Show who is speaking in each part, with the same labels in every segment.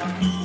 Speaker 1: Thank you.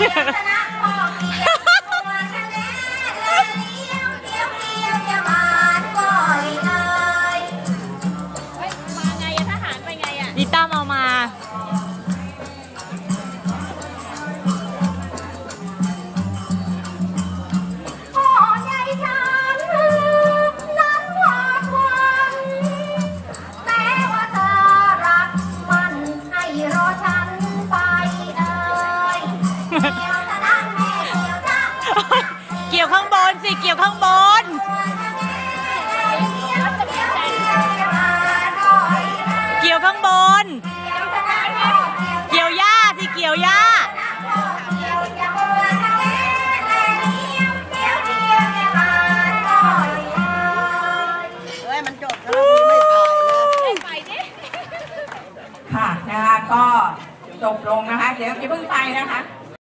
Speaker 1: 你要在哪儿放 สิเกี่ยว
Speaker 2: ข้างบนเกี่ยวข้างบน เกี่ยวหญ้าสิเกี่ยวหญ้า
Speaker 3: ค่ะนะคะก็จบลงนะคะ เดี๋ยวอย่เพิ่งไปนะคะ